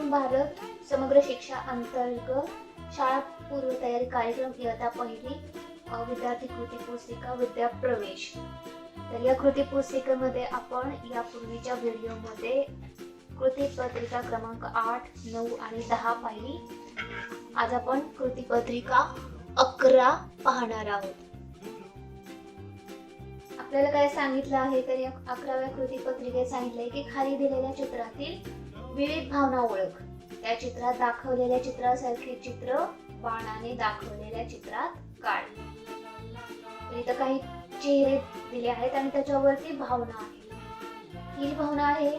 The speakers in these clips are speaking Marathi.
एकूण भारत समग्र शिक्षा अंतर्गत शाळा पूर्व तयारी कार्यक्रम इयत्ता पहिली विद्यार्थी कृती पुस्तिका विद्या प्रवेश. तर या कृती पुस्तिकेमध्ये आपण यापूर्वीच्या व्हिडिओमध्ये कृती पत्रिका क्रमांक आठ नऊ आणि दहा पाहिली. आज आपण कृती पत्रिका अकरा पाहणार आहोत. आपल्याला काय सांगितलं आहे? तर या अकराव्या कृती पत्रिकेत सांगितलंय की खाली दिलेल्या चित्रातील विविध भावना ओळख. त्या चित्रात दाखवलेल्या चित्रासारखे चित्र बाणाने दाखवलेल्या चित्रात काढ. तर इथं काही चेहरे दिले आहेत आणि त्याच्यावरती भावना आहे. ही भावना आहे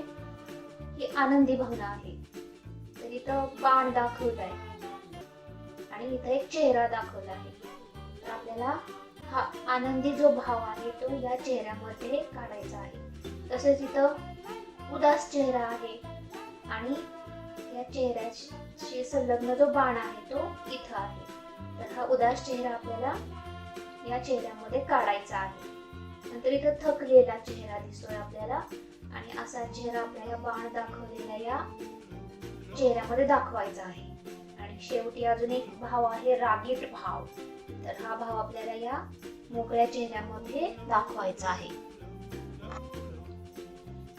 ही आनंदी भावना आहे. तर इथं बाण दाखवत आहे. आणि इथं एक चेहरा दाखवला आहे. तर आपल्याला हा आनंदी जो भाव आहे तो या चेहऱ्यामध्ये काढायचा आहे. तसेच इथं उदास चेहरा आहे. आणि या चेहऱ्याशी संलग्न जो बाण आहे तो इथं आहे. तर हा उदास चेहरा आपल्याला या चेहऱ्यामध्ये काढायचा आहे. नंतर इथं थकलेला चेहरा दिसतोय आपल्याला आणि असा चेहरा आपल्याला बाण दाखवलेल्या या चेहऱ्यामध्ये दाखवायचा आहे. आणि शेवटी अजून एक भाव आहे रागीट भाव. तर हा भाव आपल्याला या मोकळ्या चेहऱ्यामध्ये दाखवायचा आहे.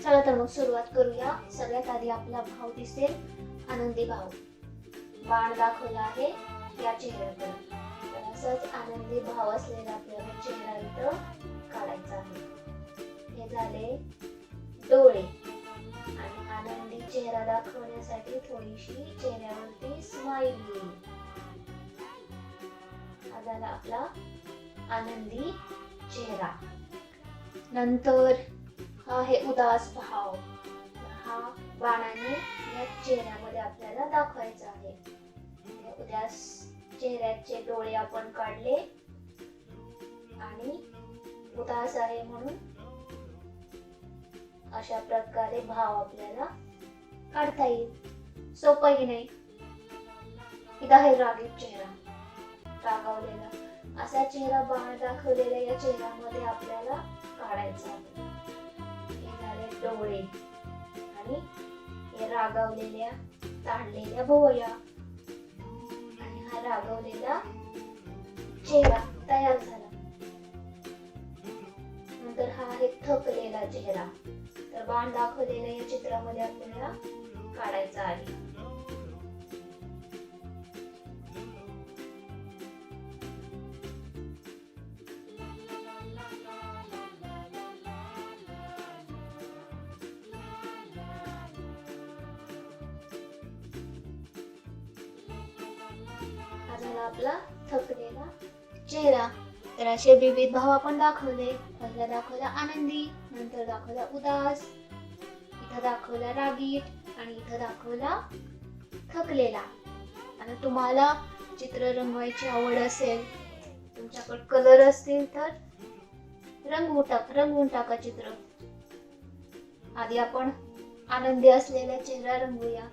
चला तर मग सुरुवात करूया. सगळ्यात आधी आपला भाव दिसेल. आनंदी भाव बाण दाखवला आहे या चेहऱ्याकडे असंच आनंदी भाव असलेला आपल्याला चेहरा इथं काढायचा आहे. हे झाले डोळे. आणि आनंदी चेहरा दाखवण्यासाठी थोडीशी चेहऱ्यावरती स्माईल येईल हा झाला आपला आनंदी चेहरा. नंतर हे आहे उदास भाव हा बाणाने या चेहऱ्यामध्ये आपल्याला दाखवायचा आहे. म्हणजे उदास चेहऱ्याचे डोळे आपण काढले आणि उदास आहे म्हणून अशा प्रकारे भाव आपल्याला काढता येईल. सोपंही नाही. इथं आहे रागीत चेहरा. रागावलेला. असा चेहरा बाण दाखवलेल्या या चेहऱ्यामध्ये आपल्याला काढायचा आहे. डोळे. आणि हे रागावलेल्या ताणलेल्या भोवया. आणि हा रागावलेला चेहरा तयार झाला. नंतर हा आहे थकलेला चेहरा. तर बाण दाखवलेल्या या चित्रामध्ये आपल्याला काढायचा आहे. झाला आपला थकलेला चेहरा. तर असे विविध भाव आपण दाखवले. पहिला दाखवला आनंदी नंतर दाखवला उदास इथं दाखवला रागीट आणि इथं दाखवला थकलेला. आणि तुम्हाला चित्र रंगवायची आवड असेल तुमच्याकडे कलर असतील तर रंगवून टाक रंगवून टाका चित्र. आधी आपण आनंदी असलेला चेहरा रंगवूया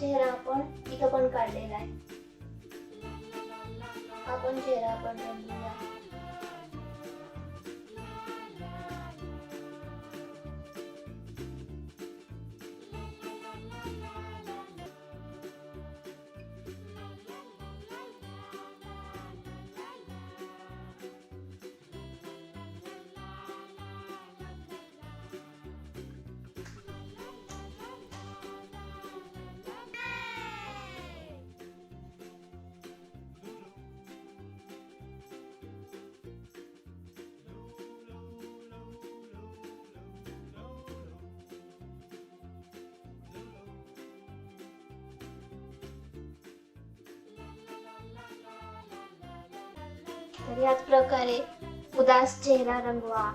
चेहरा आपण इथं पण काढलेला आहे. आपण चेहरा पण चेहरा आहे तर याच प्रकारे उदास चेहरा रंगवा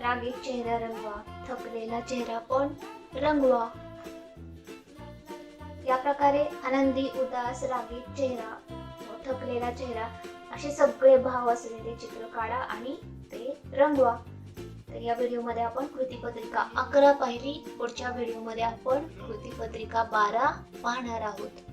रागीत चेहरा रंगवा थकलेला चेहरा पण रंगवा. या प्रकारे आनंदी उदास रागीत चेहरा थकलेला चेहरा असे सगळे भाव असलेले चित्र काढा आणि ते रंगवा. तर या व्हिडिओमध्ये आपण कृतीपत्रिका अकरा पाहिली. पुढच्या व्हिडिओमध्ये आपण कृतीपत्रिका बारा पाहणार आहोत.